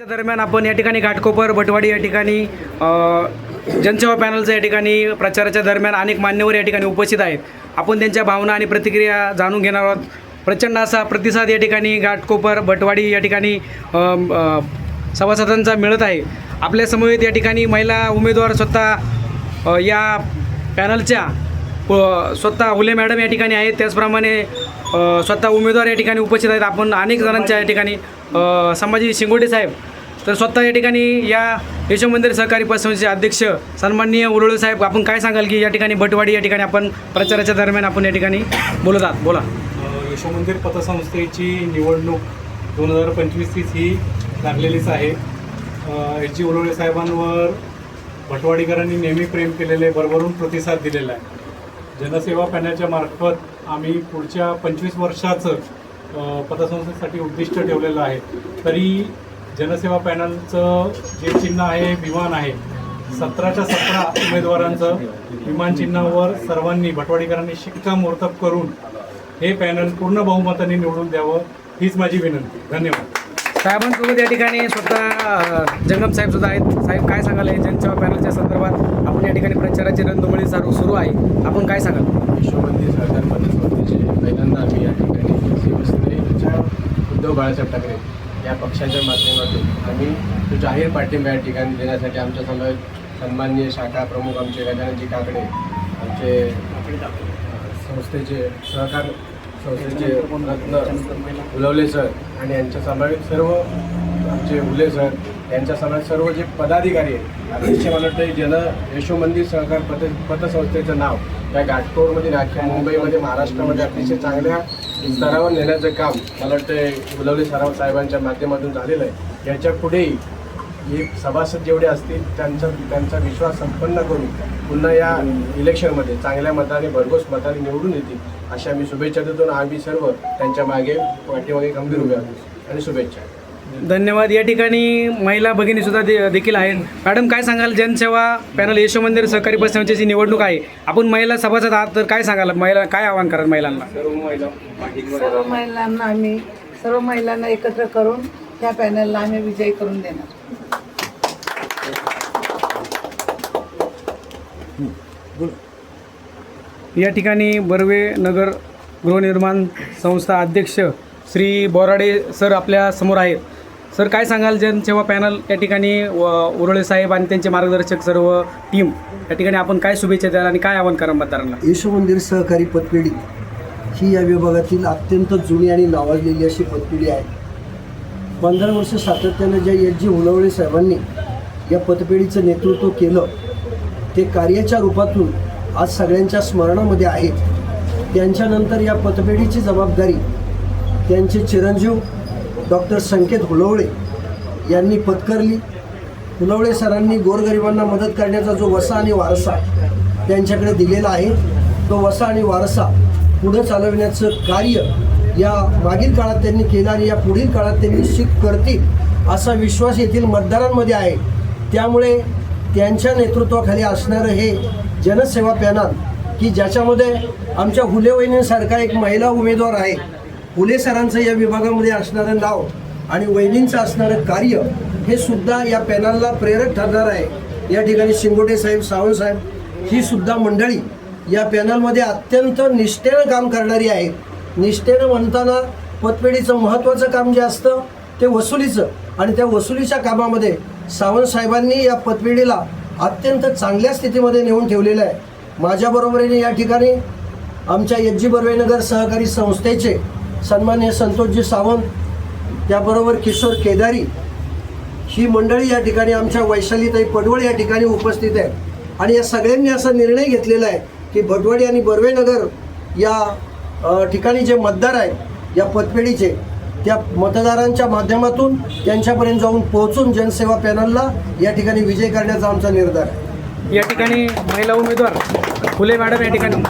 त्या दरम्यान आपण या ठिकाणी घाटकोपर भटवाडी या ठिकाणी जनसेवा पॅनलचं या ठिकाणी प्रचाराच्या दरम्यान अनेक मान्यवर या ठिकाणी उपस्थित आहेत. आपण त्यांच्या भावना आणि प्रतिक्रिया जाणून घेणार आहोत. प्रचंड असा प्रतिसाद या ठिकाणी घाटकोपर भटवाडी या ठिकाणी सभासदांचा मिळत आहे. आपल्या समवेत या ठिकाणी महिला उमेदवार स्वतः या पॅनलच्या स्वतः हुले मॅडम या ठिकाणी आहेत. त्याचप्रमाणे स्वतः उमेदवार या ठिकाणी उपस्थित आहेत. आपण अनेक जणांच्या या ठिकाणी संभाजी शिंगोटे साहेब. तर स्वतः या ठिकाणी या यशो मंदिर सहकारी पतसंस्थेचे अध्यक्ष सन्माननीय उरुळे साहेब आपण काय सांगाल की या ठिकाणी भटवाडी या ठिकाणी आपण प्रचाराच्या दरम्यान आपण या ठिकाणी बोलत आहात? बोला. यशो मंदिर पतसंस्थेची निवडणूक दोन हजार पंचवीस तीस ही लागलेलीच आहे. एच जी उलोळे साहेबांवर भटवाडीकरांनी नेहमी प्रेम केलेले भरभरून प्रतिसाद दिलेला आहे. जनसेवा पॅनलच्या मार्फत आम्ही पुढच्या पंचवीस वर्षाचं पतसंस्थेसाठी उद्दिष्ट ठेवलेलं आहे. तरी जनसेवा पॅनलचं जे चिन्ह आहे विमान आहे. सतराच्या सतरा उमेदवारांचं विमान चिन्हावर सर्वांनी भटवाडीकरांनी शिक्कामोर्तब करून हे पॅनल पूर्ण बहुमताने निवडून द्यावं हीच माझी विनंती. धन्यवाद. साहेबांसोबत या ठिकाणी स्वतः जंगम साहेब सुद्धा आहेत. साहेब काय सांगाल हे जनसेवा पॅनलच्या संदर्भात आपण या ठिकाणी प्रचाराची रणधुमाळी चालू सुरू आहे? आपण काय सांगाल? विश्वमंदिर सरकार पतसंस्थेचे पहिल्यांदा आम्ही या ठिकाणी शिवसेनेच्या उद्धव बाळासाहेब ठाकरे या पक्षाच्या माध्यमातून आम्ही तो जाहीर पाठिंबा या ठिकाणी देण्यासाठी आमच्यासमोर सन्माननीय शाखा प्रमुख आमचे गजाननजी काकडे आमचे संस्थेचे सहकार संस्थेचे रत्न उलवले सर. आणि यांच्या समावेश सर्व आमचे उले सर. यांच्या समावेश सर्व जे पदाधिकारी आहेत अतिशय मला वाटतं जन यशोमंदिर सहकार पत पतसंस्थेचं नाव या घाटकोरमध्ये अख्ख्या मुंबईमध्ये महाराष्ट्रामध्ये अतिशय चांगल्या स्तरावर नेण्याचं काम मला वाटतं उलवले सराव साहेबांच्या माध्यमातून झालेलं आहे. याच्या पुढेही हे सभासद जेवढे असतील त्यांचा त्यांचा विश्वास संपन्न करून पुन्हा या इलेक्शनमध्ये चांगल्या मताने भरघोस मताने निवडून येतील. अशा मी शुभेच्छा देतो आणि आम्ही सर्व त्यांच्या मागे पाठीमागे गंभीर उभे आहोत आणि शुभेच्छा. धन्यवाद. या ठिकाणी महिला भगिनी सुद्धा दे देखील आहेत. मॅडम काय सांगाल? जनसेवा पॅनल यशो मंदिर सहकारी पतसंस्थेची निवडणूक आहे. आपण महिला सभासद आहात तर काय सांगाल? महिला काय आव्हान कराल महिलांना? सर्व महिलांना आम्ही सर्व महिलांना एकत्र करून त्या पॅनलला आम्ही विजयी करून देणार. या ठिकाणी बर्वे नगर गृहनिर्माण संस्था अध्यक्ष श्री बोराडे सर आपल्यासमोर आहेत. सर काय सांगाल? जेव्हा पॅनल या ठिकाणी व उरळे साहेब आणि त्यांचे मार्गदर्शक सर्व टीम या ठिकाणी आपण काय शुभेच्छा द्याल आणि काय आव्हान करा मतदारांना? येशू मंदिर सहकारी पतपेढी ही या विभागातील अत्यंत जुनी आणि नावाजलेली अशी पतपेढी आहे. पंधरा वर्ष सातत्यानं ज्या एच जी हुलवळे साहेबांनी या पतपेढीचं नेतृत्व केलं ते कार्याच्या रूपातून आज सगळ्यांच्या स्मरणामध्ये आहेत. त्यांच्यानंतर या पतपेढीची जबाबदारी त्यांचे चिरंजीव डॉक्टर संकेत हुलवळे यांनी पत्करली. हुलवळे सरांनी गोरगरिबांना मदत करण्याचा जो वसा आणि वारसा त्यांच्याकडे दिलेला आहे तो वसा आणि वारसा पुढं चालवण्याचं कार्य या मागील काळात त्यांनी केलं आणि या पुढील काळात ते निश्चित करतील असा विश्वास येथील मतदारांमध्ये आहे. त्यामुळे त्यांच्या नेतृत्वाखाली असणारं हे जनसेवा पॅनल की ज्याच्यामध्ये आमच्या हुले वहिनींसारखा एक महिला उमेदवार आहे. हुले सरांचं या विभागामध्ये असणारं नाव आणि वहिनींचं असणारं कार्य हे सुद्धा या पॅनलला प्रेरक ठरणार आहे. या ठिकाणी शिंगोटे साहेब सावंत साहेब ही सुद्धा मंडळी या पॅनलमध्ये अत्यंत निष्ठेनं काम करणारी आहे निष्ठेनं म्हणताना पतपेढीचं महत्त्वाचं काम जे असतं ते वसुलीचं आणि त्या वसुलीच्या कामामध्ये सावंत साहेबांनी या पतपेढीला अत्यंत चांगल्या स्थितीमध्ये नेऊन ठेवलेलं आहे. माझ्याबरोबरीने या ठिकाणी आमच्या एच जी बर्वेनगर सहकारी संस्थेचे सन्मान्य संतोषजी सावंत त्याबरोबर किशोर केदारी ही मंडळी या ठिकाणी आमच्या वैशालीताई पडवळ या ठिकाणी उपस्थित आहे आणि या सगळ्यांनी असा निर्णय घेतलेला आहे की भटवडी आणि बर्वेनगर या ठिकाणी जे मतदार आहेत या पतपेढीचे त्या मतदारांच्या माध्यमातून त्यांच्यापर्यंत जाऊन पोहोचून जनसेवा पॅनलला या ठिकाणी विजय करण्याचा आमचा निर्धार आहे. या ठिकाणी महिला उमेदवार फुले मॅडम या ठिकाणी.